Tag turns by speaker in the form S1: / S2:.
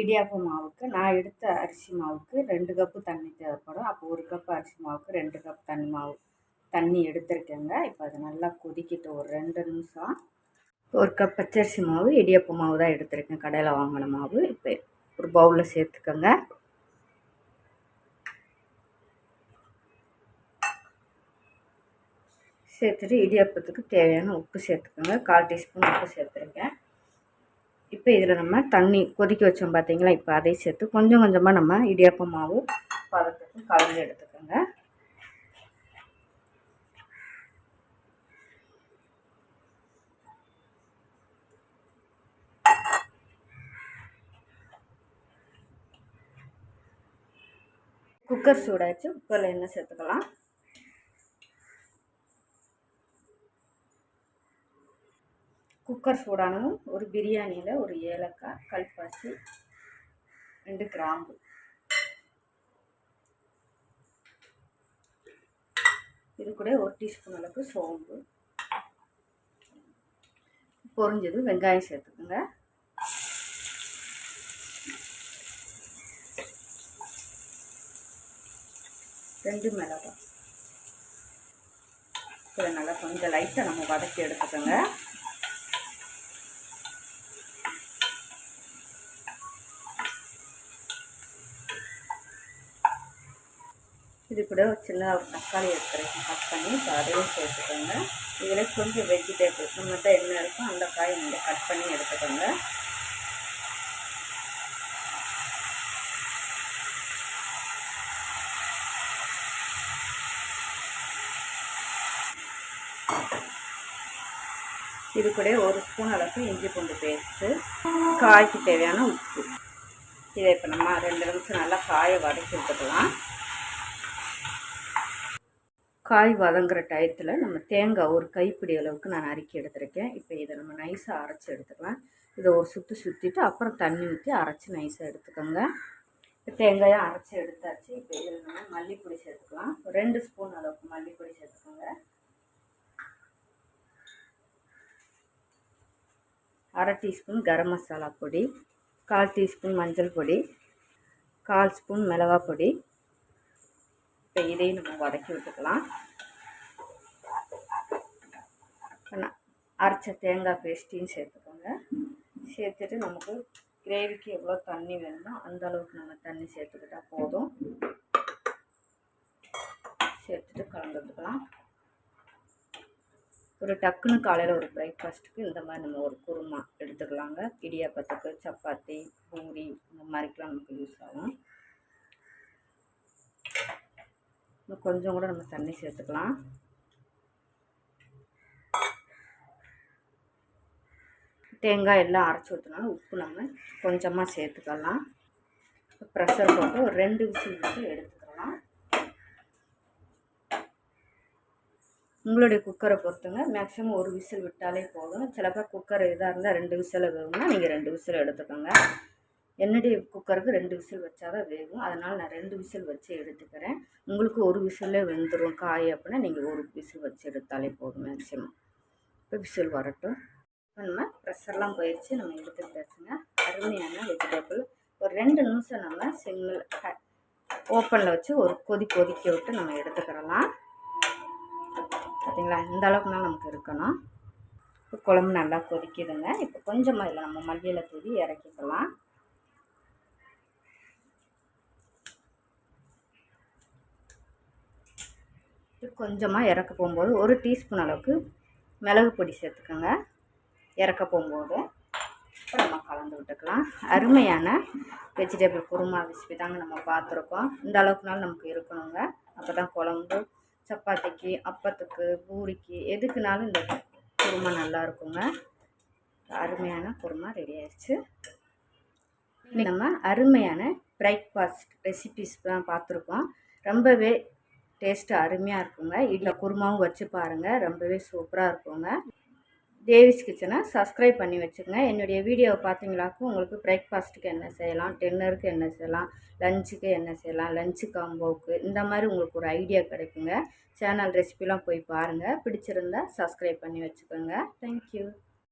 S1: இடியாப்ப மாவுக்கு நான் எடுத்த அரிசி மாவுக்கு ரெண்டு கப்பு தண்ணி தேவைப்படும். அப்போ ஒரு கப் அரிசி மாவுக்கு ரெண்டு கப் தண்ணி மாவு தண்ணி எடுத்திருக்கேங்க. இப்போ அது நல்லா கொதிக்கிட்டு ஒரு ரெண்டு நிமிஷம் ஒரு கப் பச்சரிசி மாவு இடியாப்ப மாவு தான் எடுத்திருக்கேன். கடையில் வாங்கின மாவு. இப்போ ஒரு பவுலில் சேர்த்துக்கோங்க. சேர்த்துட்டு இடியாப்பத்துக்கு தேவையான உப்பு சேர்த்துக்கோங்க. கால் டீஸ்பூன் உப்பு சேர்த்துருக்கேன். இப்போ இதில் நம்ம தண்ணி கொதிக்க வச்சோம் பார்த்தீங்களா இப்போ அதை சேர்த்து கொஞ்சம் கொஞ்சமாக நம்ம இடியாப்ப மாவு பதத்துக்கு கலந்து எடுத்துக்கோங்க. குக்கர் சூடாச்சு குக்கரில் என்ன சேர்த்துக்கலாம். குக்கர் சூடானதும் ஒரு பிரியாணியில் ஒரு ஏலக்காய் கல்பாசி ரெண்டு கிராம்பு. இது கூட ஒரு டீஸ்பூன் அளவுக்கு சோம்பு. பொறிஞ்சது வெங்காயம் சேர்த்துக்கோங்க. ரெண்டு மிளகாய். இதை நல்லா கொஞ்சம் லைட்டாக நம்ம வதக்கி எடுத்துக்கோங்க. இது கூட ஒரு சின்ன ஒரு தக்காளி எடுத்துருக்கேன் கட் பண்ணி இப்போ அதையும் சேர்த்துக்கோங்க. இதில் கொஞ்சம் வெஜிடேபிள் நம்மகிட்ட என்ன இருக்கோ அந்த காயை நீங்கள் கட் பண்ணி எடுத்துக்கோங்க. இது கூட ஒரு ஸ்பூன் அளவுக்கு இஞ்சி பூண்டு பேஸ்ட்டு காய்க்கு தேவையான உப்பு. இதை இப்போ நம்ம ரெண்டு நிமிஷம் நல்லா காயை வதக்கி விட்டுக்கலாம் காய் வதங்குற டயத்தில் நம்ம தேங்காய் ஒரு கைப்பிடி அளவுக்கு நான் அரைக்கி எடுத்திருக்கேன். இப்போ இதை நம்ம நைஸாக அரைச்சி எடுத்துக்கலாம். இதை ஒரு சுற்றி சுற்றிட்டு அப்புறம் தண்ணி ஊற்றி அரைச்சி நைஸாக எடுத்துக்கோங்க. இப்போ தேங்காயை அரைச்சி எடுத்தாச்சு. இப்போ இதில் நம்ம மல்லிப்பொடி சேர்த்துக்கலாம். ரெண்டு ஸ்பூன் அளவுக்கு மல்லிப்பொடி சேர்த்துக்கோங்க. அரை டீஸ்பூன் கரம் மசாலா பொடி கால் டீஸ்பூன் மஞ்சள் பொடி கால் ஸ்பூன் மிளகா பொடி இப்போ இதையும் நம்ம வதக்கி விட்டுக்கலாம். அரைச்ச தேங்காய் பேஸ்ட்டையும் சேர்த்துக்கோங்க. சேர்த்துட்டு நமக்கு கிரேவிக்கு எவ்வளோ தண்ணி வேணுமோ அந்த அளவுக்கு நம்ம தண்ணி சேர்த்துக்கிட்டால் போதும். சேர்த்துட்டு கலந்துக்கலாம். ஒரு டக்குன்னு காலையில் ஒரு பிரேக்ஃபாஸ்ட்டுக்கு இந்த மாதிரி நம்ம ஒரு குருமா எடுத்துக்கலாங்க. இடியாப்பத்துக்கு சப்பாத்தி பூரி இந்த மாதிரிக்கெலாம் நமக்கு யூஸ் ஆகும். இன்னும் கொஞ்சம் கூட நம்ம தண்ணி சேர்த்துக்கலாம். தேங்காய் எல்லாம் அரைச்சி ஊற்றினாலும் உப்பு நம்ம கொஞ்சமாக சேர்த்துக்கலாம். ப்ரெஷர் போட்டு ஒரு ரெண்டு விசில் விட்டு எடுத்துக்கலாம். உங்களுடைய குக்கரை பொறுத்துங்க. மேக்ஸிமம் ஒரு விசில் விட்டாலே போதும். சில பேர் குக்கர் இதாக இருந்தால் ரெண்டு விசில் வேணும்னா நீங்கள் ரெண்டு விசில் எடுத்துக்கோங்க. என்னுடைய குக்கருக்கு ரெண்டு விசில் வச்சா தான் வேகும். அதனால் நான் ரெண்டு விசில் வச்சு எடுத்துக்கிறேன். உங்களுக்கு ஒரு விசிலே வெந்துடும் காய் அப்படின்னா நீங்கள் ஒரு விசில் வச்சு எடுத்தாலே போதும் மேக்ஸிமம் இப்போ விசில் வரட்டும். இப்போ நம்ம ப்ரெஷர்லாம் போயிடுச்சு நம்ம எடுத்துக்கிட்டாச்சுங்க. அருமையான வெஜிடபிள் ஒரு ரெண்டு நிமிஷம் நம்ம சிம்மில் ஓப்பனில் வச்சு ஒரு கொதி கொதிக்க விட்டு நம்ம எடுத்துக்கிறலாம். பார்த்தீங்களா இந்த அளவுக்குனால் நமக்கு இருக்கணும். இப்போ குழம்பு நல்லா கொதிக்குதுங்க. இப்போ கொஞ்சமாக இல்லை நம்ம மல்லியில் தூவி இறக்கிக்கலாம். கொஞ்சமாக இறக்க போகும்போது ஒரு டீஸ்பூன் அளவுக்கு மிளகு பொடி சேர்த்துக்கோங்க. இறக்க போகும்போது இப்போ நம்ம கலந்து விட்டுக்கலாம். அருமையான வெஜிடபிள் குருமா ரெசிபி தாங்க நம்ம பார்த்துருக்கோம். இந்த அளவுக்குனாலும் நமக்கு இருக்கணுங்க. அப்போ தான் குழம்பு சப்பாத்திக்கு அப்பத்துக்கு பூரிக்கு எதுக்குனாலும் இந்த குருமா நல்லா இருக்குங்க. அருமையான குருமா ரெடி ஆயிடுச்சு நம்ம அருமையான பிரேக்ஃபாஸ்ட் ரெசிபிஸ் தான் பார்த்துருக்கோம். ரொம்பவே டேஸ்ட்டு அருமையாக இருக்குங்க. இதில் குருமாவும் வச்சு பாருங்கள் ரொம்பவே சூப்பராக இருக்குங்க. தேவிஸ் கிச்சனை சப்ஸ்கிரைப் பண்ணி வச்சுக்கோங்க. என்னுடைய வீடியோவை பார்த்தீங்களாக்கும் உங்களுக்கு பிரேக்ஃபாஸ்ட்டுக்கு என்ன செய்யலாம் டின்னருக்கு என்ன செய்யலாம் லஞ்சுக்கு என்ன செய்யலாம் லஞ்சு காம்போவுக்கு இந்த மாதிரி உங்களுக்கு ஒரு ஐடியா கிடைக்குங்க. சேனல் ரெசிபிலாம் போய் பாருங்கள் பிடிச்சிருந்தா சப்ஸ்கிரைப் பண்ணி வச்சுக்கோங்க. தேங்க்யூ.